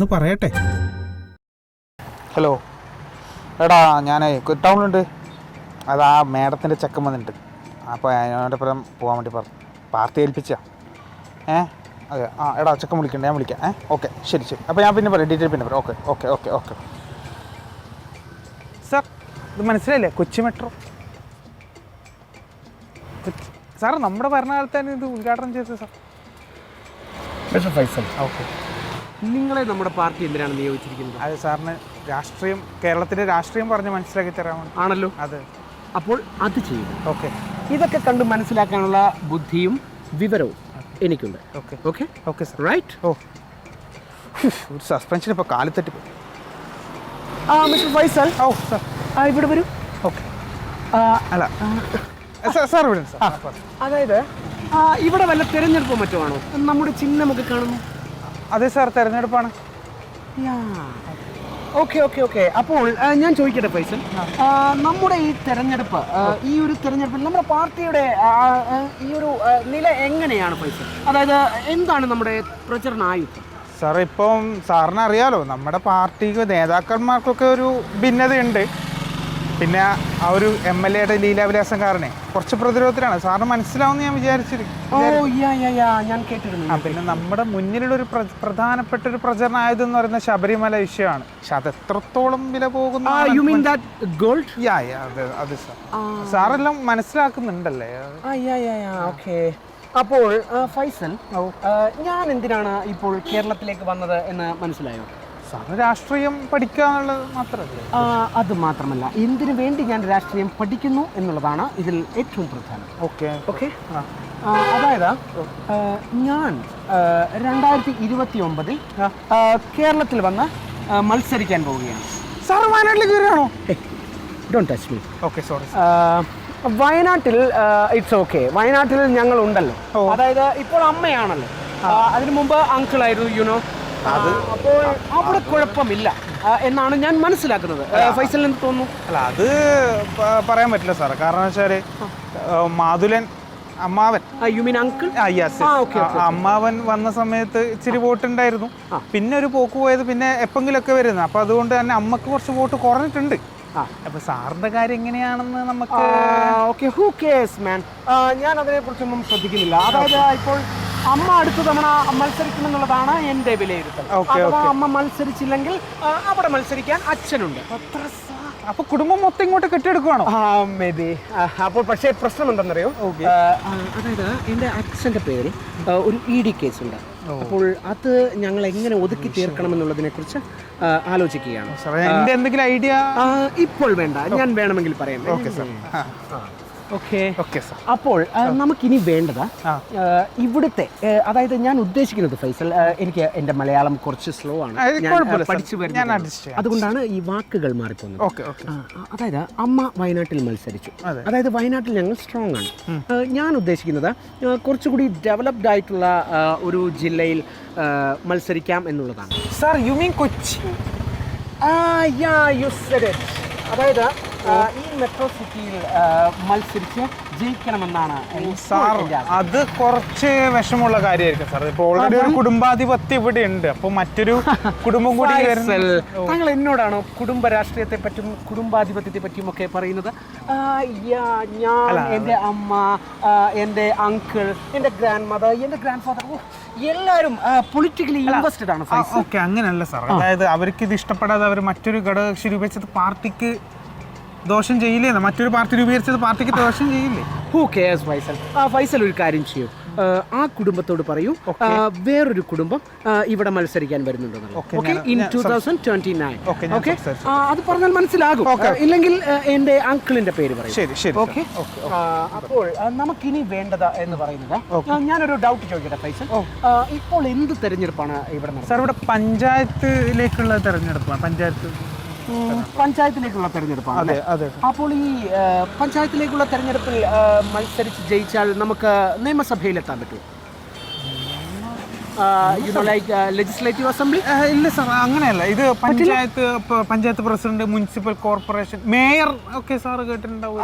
ഞാനൊന്ന് പറയട്ടെ. ഹലോ. എടാ ഞാൻ ടൗണിലുണ്ട് അത് ആ മേഡത്തിന്റെ ചെക്കൻ വന്നിട്ടുണ്ട്. അപ്പോൾ അതിനോടൊപ്പം പോകാൻ വേണ്ടി പറഞ്ഞു പാർട്ടി ഏൽപ്പിച്ച. ഏ? അതെ. ആ എടാ ചെക്കൻ വിളിക്കണ്ട. ഞാൻ വിളിക്കാം. ഏ? ഓക്കെ. ശരി ശരി. അപ്പോൾ ഞാൻ പിന്നെ പറയാം. ഡീറ്റെയിൽ പിന്നെ പറയാം. Okay okay okay okay. Sir ഇത് മനസ്സിലായില്ലേ? കൊച്ചി മെട്രോ. സാർ നമ്മുടെ ഭരണകാലത്ത് തന്നെ ഇത് ഉദ്ഘാടനം ചെയ്തത് സാർ. മിസ്റ്റർ ഫൈസൽ. ഓക്കെ. നിങ്ങളെ നമ്മുടെ പാർട്ടി എന്തിനാണ് നിയോഗിച്ചിരിക്കുന്നത്? അതെ സാറിന് രാഷ്ട്രീയം കേരളത്തിന്റെ രാഷ്ട്രീയം പറഞ്ഞ് മനസ്സിലാക്കി തരാമോ? ആണല്ലോ. അതെ. അപ്പോൾ അത് ചെയ്യുക. ഓക്കെ. ഇതൊക്കെ കണ്ട് മനസ്സിലാക്കാനുള്ള ബുദ്ധിയും വിവരവും എനിക്കുണ്ട്. Okay. Okay? Okay sir. Right ഓ. ഒരു സസ്പെൻഷൻ ഇപ്പോൾ കാലിത്തട്ടി പോയി. ആ മിസ്റ്റർ ഫൈസൽ. ഓ സാർ. ആ, ഇവിടെ വരൂ. ഓക്കെ. ആ, അല്ല. സാർ സാർ ഇവിടെ സാർ. അതായത് ആ, ഇവിടെ വല്ല തിരഞ്ഞെടുപ്പോ മറ്റോ ആണോ? നമ്മുടെ ചിഹ്നമൊക്കെ കാണുന്നു അതെ സാർ തെരഞ്ഞെടുപ്പാണ്. Okay okay okay. അപ്പോൾ ഞാൻ ചോദിക്കട്ടെ പൈസ നമ്മുടെ ഈ തെരഞ്ഞെടുപ്പ് ഈ ഒരു തെരഞ്ഞെടുപ്പിൽ നമ്മുടെ പാർട്ടിയുടെ ഈ ഒരു നില എങ്ങനെയാണ് പൈസ അതായത് എന്താണ് നമ്മുടെ പ്രചരണ ആയുധം? സാർ ഇപ്പം സാറിന് അറിയാലോ നമ്മുടെ പാർട്ടിക്ക് നേതാക്കന്മാർക്കൊക്കെ ഒരു ഭിന്നതയുണ്ട്. പിന്നെ ആ ഒരു എം എൽ എയുടെ ലീലാവിലാസം കാരണേ കുറച്ച് പ്രതിരോധത്തിലാണ്. സാറിന് മനസ്സിലാവുമെന്ന് ഞാൻ വിചാരിച്ചിരിക്കും പിന്നെ നമ്മുടെ മുന്നിലുള്ള ഒരു പ്ര- പ്രധാനപ്പെട്ട ഒരു പ്രചരണ ആയുധം എന്ന് പറയുന്ന ശബരിമല വിഷയമാണ്. പക്ഷെ അത് എത്രത്തോളം വില പോകുന്നു ഗോൾഡ് അതെ അത് സാർ. സാറെല്ലാം മനസ്സിലാക്കുന്നുണ്ടല്ലേ? ഓക്കെ അപ്പോൾ ഫൈസൽ ഞാൻ എന്തിനാണ് ഇപ്പോൾ കേരളത്തിലേക്ക് വന്നത് എന്ന് മനസ്സിലായോ? രാഷ്ട്രീയം പഠിക്കുക എന്നുള്ളത് മാത്രമല്ല? അത് മാത്രമല്ല. എന്തിനു വേണ്ടി ഞാൻ രാഷ്ട്രീയം പഠിക്കുന്നു എന്നുള്ളതാണ് ഇതിൽ ഏറ്റവും പ്രധാനം. ഓക്കെ. ഓക്കെ? അതായത് ഞാൻ രണ്ടായിരത്തി ഇരുപത്തി ഒമ്പതിൽ കേരളത്തിൽ വന്ന് മത്സരിക്കാൻ പോവുകയാണ്. സാർ വയനാട്ടിലേക്ക് വരികയാണോ don't touch me okay sorry വയനാട്ടിൽ ഇറ്റ്സ് ഓക്കെ വയനാട്ടിൽ ഞങ്ങൾ ഉണ്ടല്ലോ അതായത് ഇപ്പോൾ അമ്മയാണല്ലോ. അതിനു മുമ്പ് അങ്കിൾ ആയിരുന്നു യുനോ അപ്പോൾ അവിടെ കുഴപ്പമില്ല. എന്നാണ് ഞാൻ മനസ്സിലാക്കുന്നത്. ഫൈസലിന് എന്ന് തോന്നുന്നു. അല്ല അത് പറയാൻ പറ്റില്ല സാർ കാരണം വെച്ചാൽ മാതുലൻ അമ്മാവൻ. യു മീൻ അങ്കിൾ അമ്മാവൻ വന്ന സമയത്ത് ഇച്ചിരി വോട്ട് ഉണ്ടായിരുന്നു പിന്നെ ഒരു പോക്ക് പോയത് പിന്നെ എപ്പെങ്കിലൊക്കെ വരുന്നത്. അപ്പൊ അതുകൊണ്ട് തന്നെ അമ്മയ്ക്ക് കുറച്ച് വോട്ട് കുറഞ്ഞിട്ടുണ്ട്. അപ്പൊ സാറിന്റെ കാര്യം എങ്ങനെയാണെന്ന് നമുക്ക് ഓക്കെ ഹൂ കേസ് മാൻ ഞാൻ അതിനെ കുറിച്ചൊന്നും ശ്രദ്ധിക്കുന്നില്ല. അതായത് ഇപ്പോൾ അമ്മ അടുത്ത തവണ മത്സരിക്കുമെന്നുള്ളതാണ് എന്റെ വിലയിരുത്തൽ. അഥവാ അമ്മ മത്സരിച്ചില്ലെങ്കിൽ അവിടെ മത്സരിക്കാൻ അച്ഛനുണ്ട്. അപ്പൊ കുടുംബം മൊത്തം ഇങ്ങോട്ട് കെട്ടിയെടുക്കുവാണോ? മേബി അപ്പോൾ പക്ഷേ പ്രശ്നം ആ, അതായത് എന്റെ അച്ഛന്റെ പേര് ഒരു ഇ ഡി കേസ് ഉണ്ട് അപ്പോൾ അത് ഞങ്ങൾ എങ്ങനെ ഒതുക്കി തീർക്കണം എന്നുള്ളതിനെ കുറിച്ച് ആലോചിക്കുകയാണ്. സാർ എന്റെ എന്തെങ്കിലും ഐഡിയ? ഇപ്പോൾ വേണ്ട. ഞാൻ വേണമെങ്കിൽ പറയാം. Okay sir. Okay. Okay sir. അപ്പോൾ നമുക്കിനി വേണ്ടത് ഇവിടുത്തെ അതായത് ഞാൻ ഉദ്ദേശിക്കുന്നത് ഫൈസൽ എനിക്ക് എന്റെ മലയാളം കുറച്ച് സ്ലോ ആണ്. ഞാൻ, പഠിച്ചു. അതുകൊണ്ടാണ് ഈ വാക്കുകൾ മാറിപ്പോകുന്നത്. ഓക്കെ ഓക്കെ അതായത് അമ്മ വയനാട്ടിൽ മത്സരിച്ചു. അതായത് വയനാട്ടിൽ ഞങ്ങൾ സ്ട്രോങ് ആണ്. ഞാൻ ഉദ്ദേശിക്കുന്നത് കുറച്ചുകൂടി ഡെവലപ്ഡ് ആയിട്ടുള്ള ഒരു ജില്ലയിൽ മത്സരിക്കാം എന്നുള്ളതാണ്. Sir you mean Kochi. അതായത് ഈ മെട്രോ സിറ്റിയിൽ മത്സരിച്ച് ജയിക്കണമെന്നാണ് സാർ അത് കുറച്ച് വിഷമുള്ള കാര്യമായിരിക്കും സാർ. ഇപ്പൊ ഓൾറെഡി ഒരു കുടുംബാധിപത്യം ഇവിടെ ഉണ്ട് അപ്പൊ മറ്റൊരു കുടുംബം കൂടി താങ്കൾ എന്നോടാണോ കുടുംബ രാഷ്ട്രീയത്തെ പറ്റും കുടുംബാധിപത്യത്തെ പറ്റിയും ഒക്കെ പറയുന്നത്? ഞാൻ എന്റെ അമ്മ എന്റെ എന്റെ അങ്കിൾ എന്റെ ഗ്രാൻഡ് മദർ എന്റെ ഗ്രാൻഡ് ഫാദർ എല്ലാവരും പൊളിറ്റിക്കലി ഇൻവെസ്റ്റഡ് ആണ് ഓക്കെ അങ്ങനെയല്ല സാർ. അതായത് അവർക്ക് ഇത് ഇഷ്ടപ്പെടാതെ അവർ മറ്റൊരു ഘടകകക്ഷി രൂപീകരിച്ചത് പാർട്ടിക്ക് ദോഷം ചെയ്യില്ലേ? മറ്റൊരു പാർട്ടി രൂപീകരിച്ചത് പാർട്ടിക്ക് ദോഷം ചെയ്യില്ലേ? Who cares Faisal? ആ ഫൈസൽ ഒരു കാര്യം ചെയ്യൂ. ആ, കുടുംബത്തോട് പറയൂ. വേറൊരു കുടുംബം ഇവിടെ മത്സരിക്കാൻ വരുന്നുണ്ടെന്ന് Okay, in two thousand twenty nine okay അത് പറഞ്ഞാൽ മനസ്സിലാകും. ഇല്ലെങ്കിൽ എന്റെ അങ്കിളിന്റെ പേര് പറയും. ശരി ശരി ഓക്കെ അപ്പോൾ നമുക്ക് നമുക്കിനി വേണ്ടത് എന്ന് പറയുന്നത് ഞാനൊരു ഡൗട്ട് ചോദിക്കട്ടെ ഫൈസൽ? ഇപ്പോൾ എന്ത് തെരഞ്ഞെടുപ്പാണ് ഇവിടെ സാർ ഇവിടെ പഞ്ചായത്തിലേക്കുള്ള തെരഞ്ഞെടുപ്പാണ് പഞ്ചായത്ത് പഞ്ചായത്തിലേക്കുള്ള തെരഞ്ഞെടുപ്പാണ് അതെ അതെ. അപ്പോൾ ഈ പഞ്ചായത്തിലേക്കുള്ള തെരഞ്ഞെടുപ്പിൽ മത്സരിച്ച് ജയിച്ചാൽ നമുക്ക് നിയമസഭയിലെത്താൻ പറ്റുമോ? You know like legislative assembly ഇല്ല സാർ അങ്ങനെയല്ല. ഇത് panchayat panchayat president municipal corporation mayor ഒക്കെ സാർ കേട്ടിട്ടുണ്ടാവും.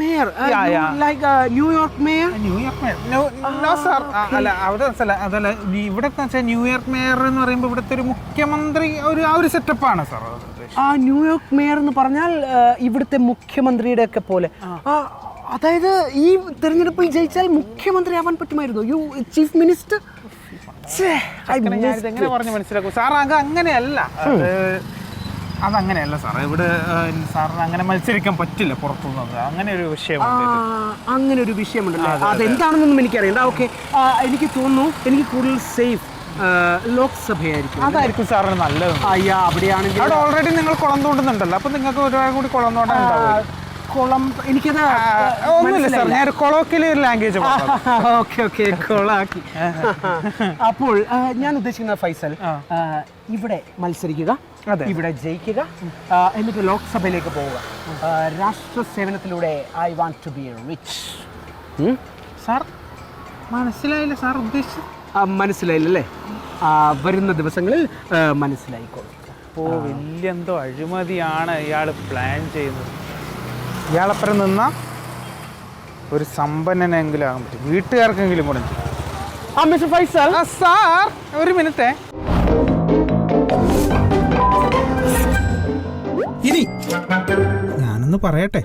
Mayor. Like New York mayor? New York mayor. No sir. അല്ല അവിടെ അല്ല അതല്ല ഈ ഇവിടുത്തെ വെച്ചാൽ ന്യൂയോർക്ക് മേയർ എന്ന് പറയുമ്പോൾ ഇവിടുത്തെ ഒരു മുഖ്യമന്ത്രി ഒരു ആ ഒരു സെറ്റപ്പാണ് സാർ ആ ന്യൂയോർക്ക് മേയർ എന്ന് പറഞ്ഞാൽ ഇവിടുത്തെ മുഖ്യമന്ത്രിയുടെ ഒക്കെ പോലെ അതായത് ഈ തെരഞ്ഞെടുപ്പിൽ ജയിച്ചാൽ മുഖ്യമന്ത്രി ആവാൻ പറ്റുമായിരുന്നു? യു ചീഫ് മിനിസ്റ്റർ എങ്ങനെ പറഞ്ഞ് മനസ്സിലാക്കും? സാർ അത് അങ്ങനെയല്ല. അത് അതങ്ങനെയല്ല സാർ ഇവിടെ സാറിന് അങ്ങനെ മത്സരിക്കാൻ പറ്റില്ല പുറത്തുനിന്ന് അങ്ങനെ ഒരു വിഷയമുണ്ട് അങ്ങനെ ഒരു വിഷയമുണ്ടല്ലോ? അതെന്താണെന്നൊന്നും എനിക്കറിയണ്ട ഓക്കെ എനിക്ക് തോന്നുന്നു എനിക്ക് കൂടുതൽ സേഫ് ലോക്സഭയായിരിക്കും. അതായിരിക്കും സാറിന് നല്ലത് അയ്യാ അവിടെയാണെങ്കിൽ അവിടെ ഓൾറെഡി നിങ്ങൾ കുളം തോണ്ടുന്നുണ്ടല്ലോ. അപ്പൊ നിങ്ങൾക്ക് ഒരുപാട് കൂടി കുളം തോണ്ടാൻ കുളം എനിക്കത് ഒന്നുമില്ല സാർ ഞാൻ ഒരു ലാംഗ്വേജ് ഓക്കെ ഓക്കെ കൊളാക്കി. അപ്പോൾ ഞാൻ ഉദ്ദേശിക്കുന്ന ഫൈസൽ ഇവിടെ മത്സരിക്കുക. ഇവിടെ ജയിക്കുക എന്നിട്ട് ലോക്സഭയിലേക്ക് പോവുക. രാഷ്ട്ര സേവനത്തിലൂടെ I want to be rich sir മനസ്സിലായില്ല സാർ ഉദ്ദേശിച്ചത്. മനസ്സിലായില്ലല്ലേ? ആ, വരുന്ന ദിവസങ്ങളിൽ മനസ്സിലായിക്കോളും. ഓ വലിയ എന്തോ അഴിമതിയാണ് ഇയാൾ പ്ലാൻ ചെയ്യുന്നത്. ഇയാളപ്പുറം നിന്ന ഒരു സമ്പന്നനെങ്കിലും ആകാൻ പറ്റും. വീട്ടുകാർക്കെങ്കിലും കൂടെ ആ മിസ്റ്റർ ഫൈസൽ. ആ സാർ ഒരു മിനിറ്റേ. ഇനി ഞാനൊന്ന് പറയട്ടെ.